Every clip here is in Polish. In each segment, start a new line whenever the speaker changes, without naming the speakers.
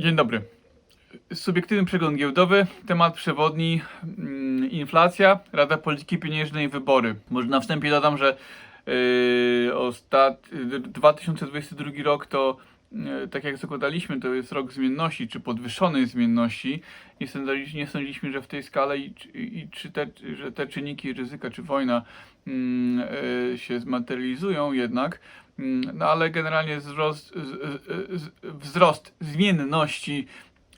Dzień dobry. Subiektywny przegląd giełdowy, temat przewodni, mm, inflacja, Rada Polityki Pieniężnej, wybory. Może na wstępie dodam, że yy, ostat... 2022 rok to, tak jak zakładaliśmy, to jest rok zmienności, czy podwyższonej zmienności. Nie sądziliśmy, nie sądziliśmy że w tej skale i, i, czy te, że te czynniki ryzyka, czy wojna mm, yy, się zmaterializują jednak. Mm, No ale generalnie wzrost, wzrost zmienności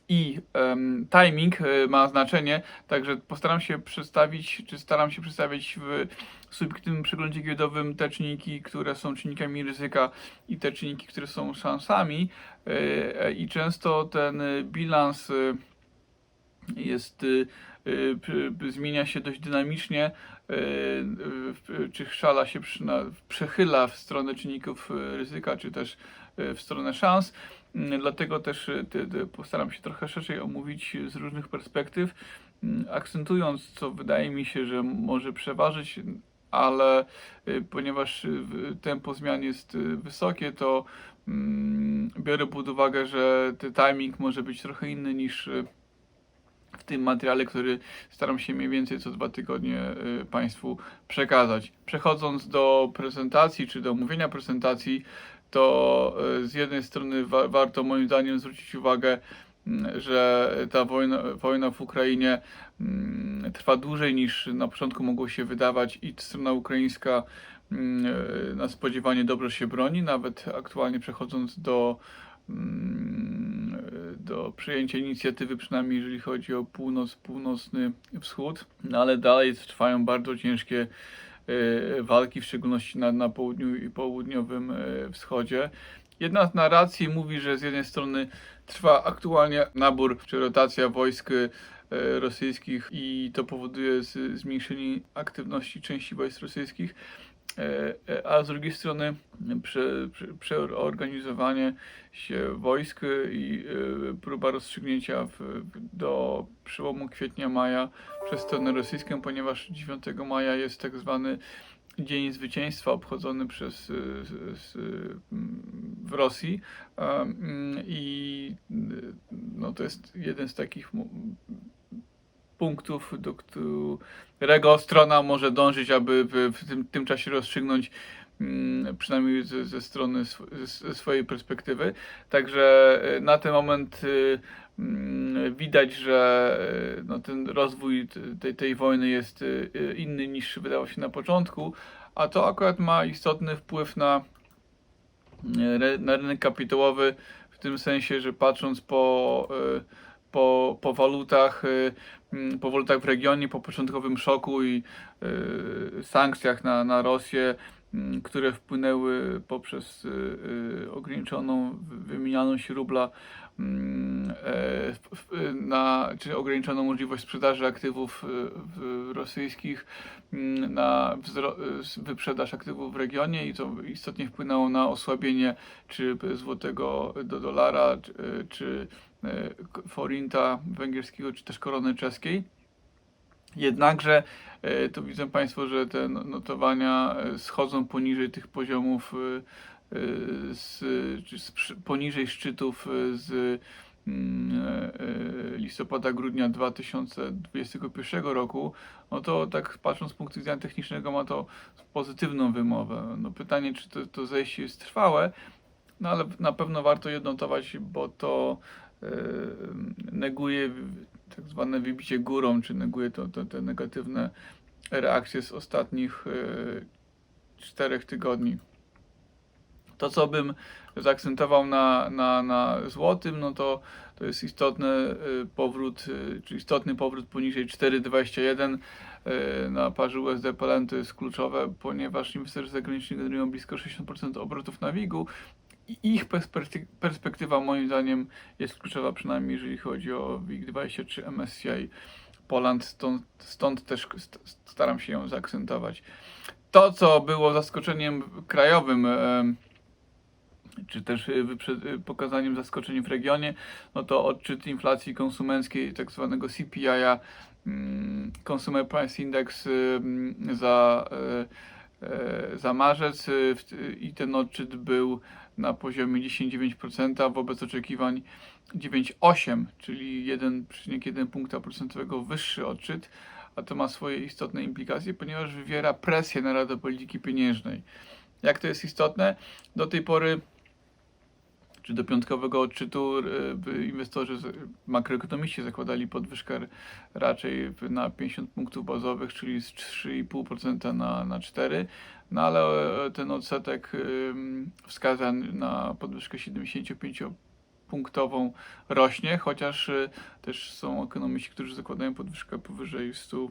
i em, timing e, ma znaczenie, także postaram się przedstawić, czy staram się przedstawić w subiektywnym przeglądzie giełdowym te czynniki, które są czynnikami ryzyka i te czynniki, które są szansami e, e, i często ten e, bilans jest zmienia się dość dynamicznie, czy szala się przechyla w stronę czynników ryzyka, czy też w stronę szans. Mm, Dlatego też postaram się trochę szerzej omówić z różnych perspektyw, mm, akcentując, co wydaje mi się, że może przeważyć, ale y, ponieważ y, tempo zmian jest y, wysokie, to mm, biorę pod uwagę, że ten timing może być trochę inny niż w tym materiale, który staram się mniej więcej co dwa tygodnie Państwu przekazać. Przechodząc do prezentacji, czy do omówienia prezentacji, to z jednej strony wa warto moim zdaniem zwrócić uwagę, że ta wojna, wojna w Ukrainie mm, trwa dłużej niż na początku mogło się wydawać i strona ukraińska mm, na spodziewanie dobrze się broni, nawet aktualnie przechodząc do mm, do przyjęcia inicjatywy, przynajmniej jeżeli chodzi o północ, północny wschód, no ale dalej trwają bardzo ciężkie e, walki, w szczególności na, na południu i południowym e, wschodzie. Jedna z narracji mówi, że z jednej strony trwa aktualnie nabór czy rotacja wojsk e, rosyjskich i to powoduje zmniejszenie aktywności części wojsk rosyjskich, e, e, a z drugiej strony prze, prze, przeorganizowanie się wojsk i próba rozstrzygnięcia w- do przełomu kwietnia-maja przez stronę rosyjską, ponieważ 9 maja jest tak zwany Dzień Zwycięstwa obchodzony przez e, s- s- m, w Rosji Em, i e, no, to jest jeden z takich punktów, do którego strona może dążyć, aby w, w tym, tym czasie rozstrzygnąć mm, przynajmniej ze, ze strony sw- ze swojej perspektywy. Także na ten moment y, mm, widać, że e, no, ten rozwój tej, tej wojny jest y, inny niż wydało się na początku, a to akurat ma istotny wpływ na, e, na rynek kapitałowy, w tym sensie, że patrząc po, e, po, po walutach, e, po walutach w regionie, po początkowym szoku i e, sankcjach na, na Rosję, które wpłynęły poprzez y, y, ograniczoną wy- wymienialność rubla mm, e, na, czy ograniczoną możliwość sprzedaży aktywów y, rosyjskich mm, na wyprzedaż aktywów w regionie i to istotnie wpłynęło na osłabienie czy złotego do dolara, czy, czy forinta węgierskiego, czy też korony czeskiej. Jednakże e, to widzą Państwo, że te no- notowania e, schodzą poniżej tych poziomów, e, z, z, poniżej szczytów z mm, listopada, grudnia 2021 roku, no to tak patrząc z punktu widzenia technicznego ma to pozytywną wymowę. No pytanie, czy to, to zejście jest trwałe, no ale na pewno warto je notować, bo to neguje w- tak zwane wybicie górą, czy neguje to, to, te negatywne reakcje z ostatnich e, czterech tygodni. To, co bym zaakcentował na, na, na złotym, no to, to jest istotny e, powrót, czy istotny powrót poniżej 4,21 e, na parze USD PLN to jest kluczowe, ponieważ inwestorzy zagraniczni generują blisko 60% obrotów na WIG-u ich perspekty- perspektywa moim zdaniem jest kluczowa, przynajmniej jeżeli chodzi o WIG23 MSCI Poland, stąd, stąd też st- staram się ją zaakcentować. To, co było zaskoczeniem krajowym, czy też pokazaniem zaskoczeniem w regionie, no to odczyt inflacji konsumenckiej, tak zwanego CPI-a, mm, Consumer Price Index za y, e, za marzec e, i ten odczyt był na poziomie 10,9% wobec oczekiwań 9,8, czyli 1,1 punkta procentowego wyższy odczyt, a to ma swoje istotne implikacje, ponieważ wywiera presję na Radę Polityki Pieniężnej. Jak to jest istotne? Do tej pory czy do piątkowego odczytu by inwestorzy, makroekonomiści zakładali podwyżkę raczej na 50 punktów bazowych, czyli z 3,5% na, na 4%, no ale e, ten odsetek wskazań na podwyżkę 75-punktową rośnie, chociaż e, też są ekonomiści, którzy zakładają podwyżkę powyżej 100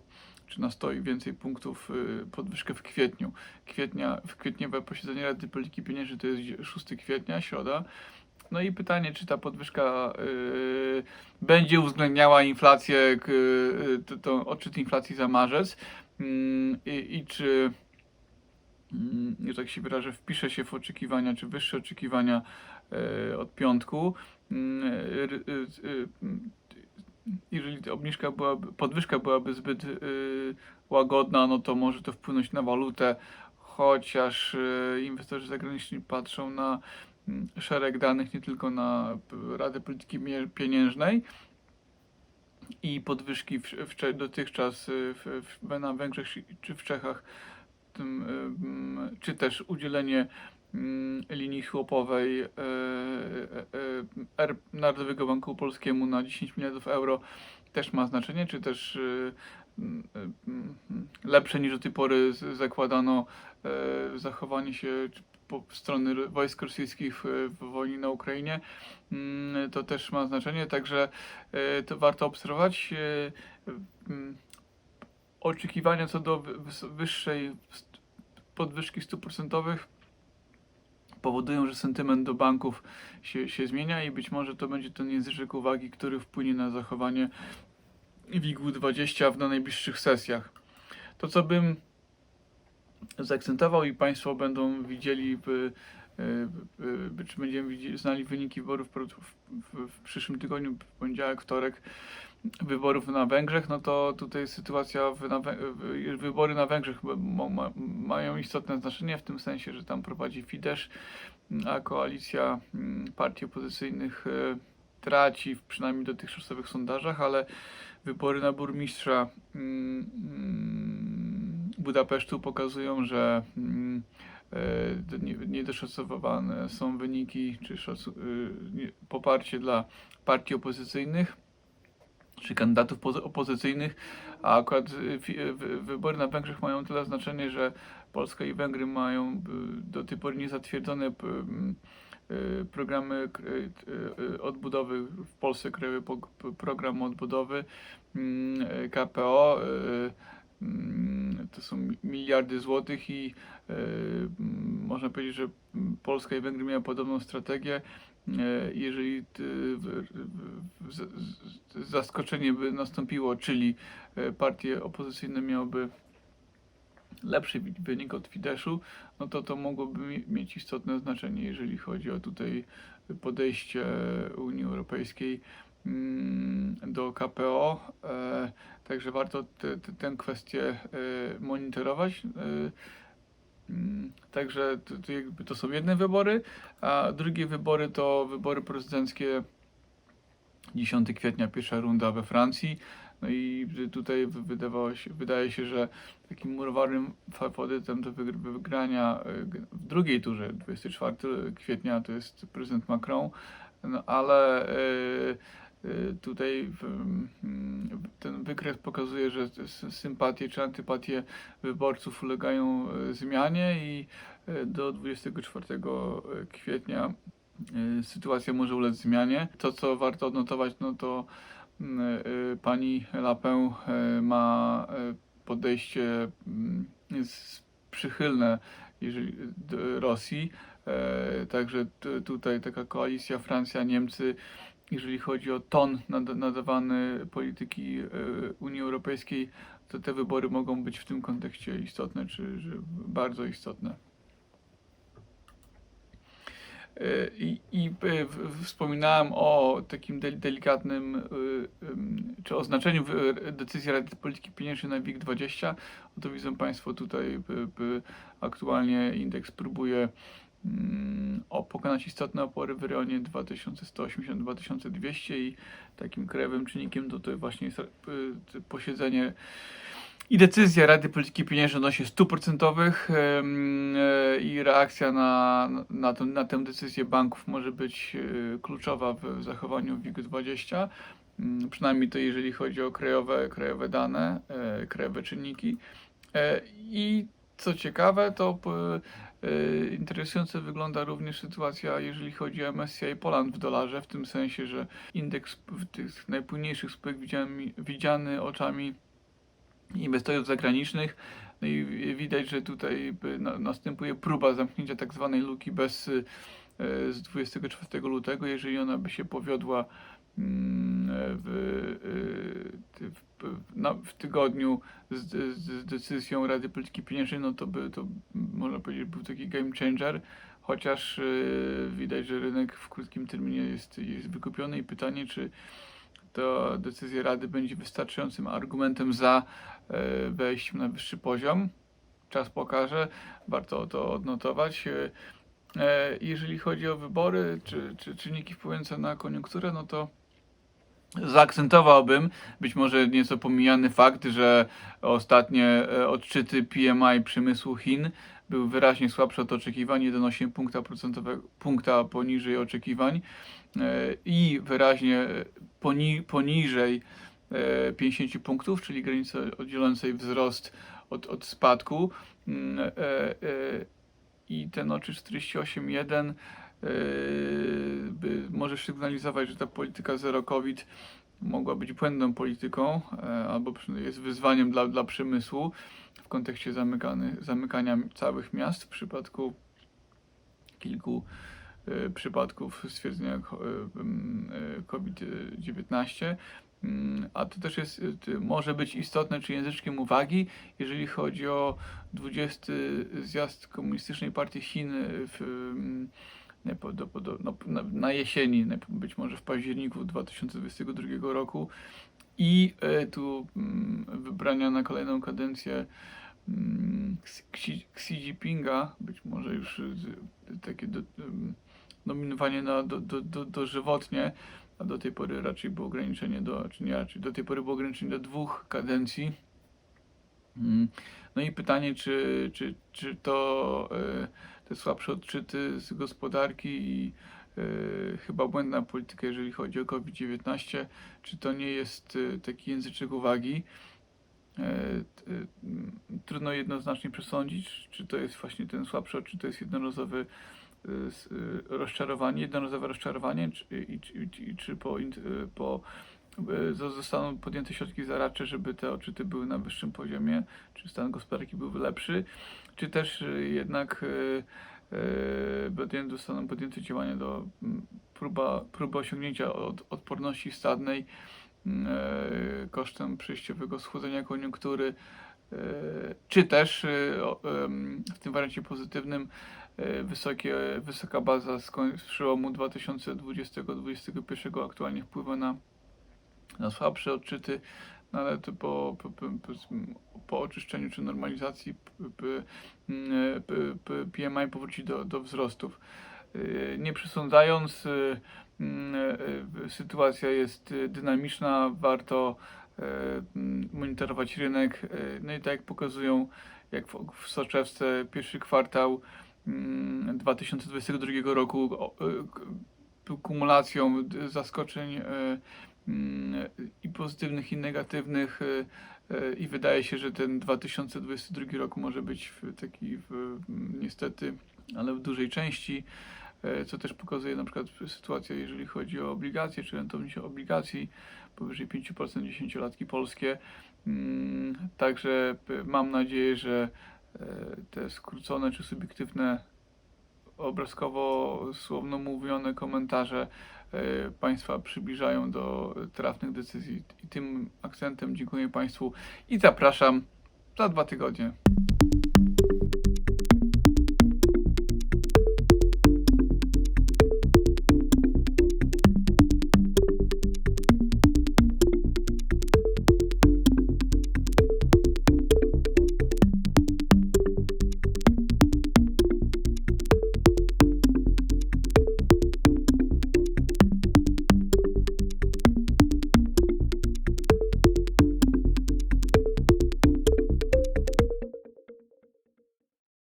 czy na 100 i więcej punktów y, podwyżkę w kwietniu. Kwietnia, w kwietniowe posiedzenie Rady Polityki Pieniężnej to jest 6 kwietnia, środa. No i pytanie, czy ta podwyżka y, będzie uwzględniała inflację, k- y, to, to odczyt inflacji za marzec mm, i, czy, mm, że tak się wyrażę, wpisze się w oczekiwania, czy wyższe oczekiwania y, od piątku. Mm, y, y, y, jeżeli obniżka byłaby, podwyżka byłaby zbyt y, łagodna, no to może to wpłynąć na walutę, chociaż inwestorzy zagraniczni patrzą na mm, szereg danych, nie tylko na Radę Polityki Pieniężnej i podwyżki w, w, dotychczas y, w, w, na Węgrzech czy w Czechach, tym, y, czy też udzielenie mm, linii chłopowej R Narodowego Banku Polskiemu na 10 miliardów euro też ma znaczenie, czy też y, lepsze niż do tej pory zakładano zachowanie się po strony ro- wojsk rosyjskich w, w wojnie na Ukrainie, Mm, to też ma znaczenie, także e, to warto obserwować. E, mm, Oczekiwania co do wyższej podwyżki stóp procentowych powodują, że sentyment do banków się, się zmienia i być może to będzie ten języczek uwagi, który wpłynie na zachowanie WIG-20 w na najbliższych sesjach. To, co bym zaakcentował i Państwo będą widzieli, w, w, czy będziemy widzieli, znali wyniki wyborów w, przyszłym tygodniu, w poniedziałek, wtorek, wyborów na Węgrzech, no to tutaj sytuacja, wybory na Węgrzech ma, ma, mają istotne znaczenie w tym sensie, że tam prowadzi Fidesz, a koalicja mm, partii opozycyjnych e, traci w przynajmniej dotychczasowych sondażach, ale wybory na burmistrza mm, mm, Budapesztu pokazują, że mm, e, do- nie- niedoszacowane są wyniki czy nie- poparcie dla partii opozycyjnych czy kandydatów pozy- opozycyjnych, a akurat wy- wybory na Węgrzech mają tyle znaczenie, że Polska i Węgry mają do tej pory niezatwierdzone programy odbudowy w Polsce krajowy program odbudowy KPO to są mi- miliardy złotych i mm, można powiedzieć, że mm, Polska i Węgry miały podobną strategię. E, Jeżeli zaskoczenie by nastąpiło, czyli e, partie opozycyjne miałyby lepszy wynik od Fideszu, no to to mogłoby mi- mieć istotne znaczenie, jeżeli chodzi o tutaj podejście Unii Europejskiej mm, do KPO. E, Także warto te- te- tę kwestię e, monitorować. E, mm, Także to, to, są jedne wybory, a drugie wybory to wybory prezydenckie 10 kwietnia, pierwsza runda we Francji. No i tutaj wy- wydawało się, wydaje się, że takim murowanym faworytem do wygr- wygrania w drugiej turze, 24 kwietnia, to jest prezydent Macron, no ale tutaj w, mm, ten wykres pokazuje, że sympatie czy antypatie wyborców ulegają y, zmianie i y, do 24 kwietnia y, sytuacja może ulec zmianie. To, co warto odnotować, no to mm, y, pani Lapę y, ma y, podejście mm, przychylne jeżeli, Rosji. Także tutaj taka koalicja Francja-Niemcy, jeżeli chodzi o ton nada- nadawany polityki e, Unii Europejskiej, to te wybory mogą być w tym kontekście istotne, czy że bardzo istotne. Y, I, i w- wspominałem o takim del- delikatnym, ym, czy oznaczeniu w- decyzji Rady Polityki Pieniężnej na WIG20. To widzą Państwo tutaj, aktualnie indeks próbuje o, pokonać istotne opory w rejonie 2180-2200 i takim krajowym czynnikiem to, to właśnie jest y, posiedzenie i decyzja Rady Polityki Pieniężnej odnośnie stóp procentowych y, i reakcja na, na, tę, na tę decyzję banków może być y, kluczowa w zachowaniu WIG20. Ym, Przynajmniej to jeżeli chodzi o krajowe, krajowe dane, e, krajowe czynniki. E, I co ciekawe, to e, interesująco wygląda również sytuacja, jeżeli chodzi o MSCI Poland w dolarze, w tym sensie, że indeks w tych najpłynniejszych spółek widziany, widziany oczami inwestorów zagranicznych. No i wi- widać, że tutaj następuje próba zamknięcia tak zwanej luki bez e, z 24 lutego, jeżeli ona by się powiodła mm, w, y, ty- w, na, w tygodniu z, z, z decyzją Rady Polityki Pieniężnej, no to by to można powiedzieć był taki game changer, chociaż y, widać, że rynek w krótkim terminie jest, jest wykupiony i pytanie, czy to decyzja Rady będzie wystarczającym argumentem za e, wejściem na wyższy poziom. Czas pokaże, warto to odnotować. E, e, Jeżeli chodzi o wybory czy, czy czynniki wpływające na koniunkturę, no to zaakcentowałbym być może nieco pomijany fakt, że ostatnie odczyty PMI przemysłu Chin były wyraźnie słabsze od oczekiwań, 1,8 punkta procentowego, punkta poniżej oczekiwań e, i wyraźnie e, poni, poniżej e, 50 punktów, czyli granicy oddzielającej wzrost od, od spadku. Mm, e, e, I ten oczy 48,1 e, by może sygnalizować, że ta polityka zero COVID mogła być błędną polityką, e, albo jest wyzwaniem dla, dla przemysłu w kontekście zamykania całych miast w przypadku kilku e, przypadków stwierdzenia e, m, e, COVID-19. Mm, A to też jest, może być istotne, czy języczkiem uwagi, jeżeli chodzi o 20 zjazd Komunistycznej Partii Chin w, mm, nie, podo, podo, no, na, jesieni, być może w październiku 2022 roku i e, tu mm, wybrania na kolejną kadencję mm, Xi, Jinpinga, być może już z- takie do, ym, nominowanie na do, do, do, dożywotnie, a do tej pory raczej było ograniczenie do, czy nie raczej, do tej pory było ograniczenie do dwóch kadencji. Mm, No i pytanie, czy, czy, czy to e, te słabsze odczyty z gospodarki i e, chyba błędna polityka, jeżeli chodzi o COVID-19, czy to nie jest e, taki języczek uwagi? E, Trudno jednoznacznie przesądzić, czy to jest właśnie ten słabszy, czy to jest jednorazowy rozczarowanie, jednorazowe rozczarowanie, czy, i, i, czy po, po zostaną podjęte środki zaradcze, żeby te odczyty były na wyższym poziomie, czy stan gospodarki był lepszy, czy też e, jednak e, e, zostaną podjęte działania do próba, próba osiągnięcia od, odporności stadnej e, kosztem przejściowego schłodzenia koniunktury, e, czy też e, w tym wariancie pozytywnym e, wysokie, wysoka baza z przełomu 2020-2021 aktualnie wpływa na, na słabsze odczyty, no ale to po, po, po, po, oczyszczeniu czy normalizacji PMI powróci do, do wzrostów. E, Nie przesądzając, m, e, sytuacja jest dynamiczna, warto monitorować rynek. No i tak jak pokazują, jak w, soczewce pierwszy kwartał mm, 2022 roku o, e, k- kumulacją zaskoczeń mm, i pozytywnych i negatywnych e, e, i wydaje się, że ten 2022 rok może być taki w, niestety, ale w dużej części e, co też pokazuje na przykład sytuacja, jeżeli chodzi o obligacje, czy rentowność obligacji powyżej 5% 10-latki polskie. Mm, Także mam nadzieję, że te skrócone czy subiektywne obrazkowo słowno mówione komentarze Państwa przybliżają do trafnych decyzji. I tym akcentem dziękuję Państwu i zapraszam za dwa tygodnie.